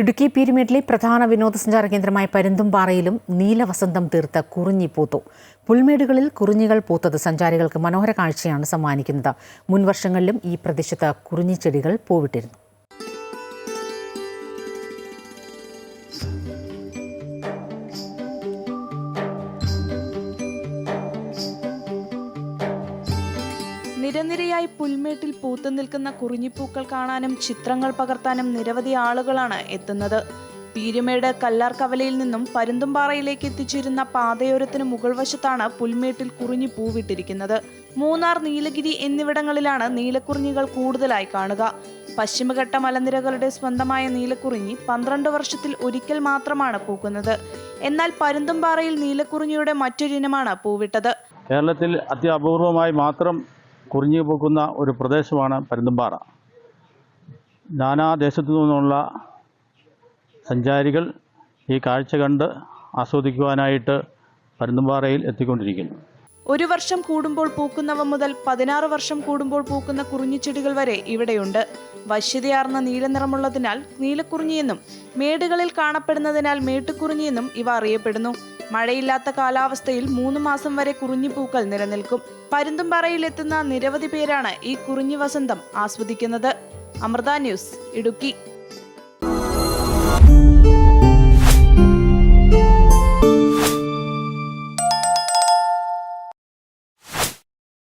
ഇടുക്കി പീരുമേട്ടിലെ പ്രധാന വിനോദസഞ്ചാര കേന്ദ്രമായ പരുന്തുംപാറയിലും നീലവസന്തം തീർത്ത കുറിഞ്ഞി പൂത്തു. പുൽമേടുകളിൽ കുറിഞ്ഞികൾ പൂത്തത് സഞ്ചാരികൾക്ക് മനോഹര കാഴ്ചയാണ് സമ്മാനിക്കുന്നത്. മുൻവർഷങ്ങളിലും ഈ പ്രദേശത്ത് കുറിഞ്ഞിച്ചെടികൾ പൂവിട്ടിരുന്നു. നിരനിരയായി പുൽമേട്ടിൽ പൂത്തു നിൽക്കുന്ന കുറിഞ്ഞിപ്പൂക്കൾ കാണാനും ചിത്രങ്ങൾ പകർത്താനും നിരവധി ആളുകളാണ് എത്തുന്നത്. പീരുമേട് കല്ലാർ കവലയിൽ നിന്നും പരുന്തുംപാറയിലേക്ക് എത്തിച്ചിരുന്ന പാതയോരത്തിന് മുകൾ വശത്താണ് പുൽമേട്ടിൽ കുറിഞ്ഞി പൂവിട്ടിരിക്കുന്നത് മൂന്നാർ നീലഗിരി എന്നിവിടങ്ങളിലാണ് നീലക്കുറിഞ്ഞികൾ കൂടുതലായി കാണുക. പശ്ചിമഘട്ട മലനിരകളുടെ സ്വന്തമായ നീലക്കുറിഞ്ഞി പന്ത്രണ്ട് വർഷത്തിൽ ഒരിക്കൽ മാത്രമാണ് പൂക്കുന്നത്. എന്നാൽ പരുന്തുംപാറയിൽ നീലക്കുറിഞ്ഞിയുടെ മറ്റൊരിനമാണ് പൂവിട്ടത്. കേരളത്തിൽ അത്യപൂർവമായി മാത്രം കുറിഞ്ഞു പൂക്കുന്ന ഒരു പ്രദേശമാണ് പരുന്തുംപാറ നാനാദേശത്തു നിന്നുള്ള സഞ്ചാരികൾ ഈ കാഴ്ച കണ്ട് ആസ്വദിക്കുവാനായിട്ട് പരുന്തുംപാറയിൽ എത്തിക്കൊണ്ടിരിക്കുന്നു. ഒരു വർഷം കൂടുമ്പോൾ പൂക്കുന്നവ മുതൽ പതിനാറ് വർഷം കൂടുമ്പോൾ പൂക്കുന്ന കുറിഞ്ഞിച്ചെടികൾ വരെ ഇവിടെയുണ്ട്. വശ്യതയാർന്ന നീലനിറമുള്ളതിനാൽ നീലക്കുറിഞ്ഞിയെന്നും മേടുകളിൽ കാണപ്പെടുന്നതിനാൽ മേട്ടുക്കുറിഞ്ഞിയെന്നും ഇവ അറിയപ്പെടുന്നു. മഴയില്ലാത്ത കാലാവസ്ഥയിൽ മൂന്ന് മാസം വരെ കുറിഞ്ഞിപ്പൂക്കൾ നിലനിൽക്കും. പരുന്തുംപാറയിൽ എത്തുന്ന നിരവധി പേരാണ് ഈ കുറിഞ്ഞു വസന്തം ആസ്വദിക്കുന്നത്. അമൃത ന്യൂസ് ഇടുക്കി.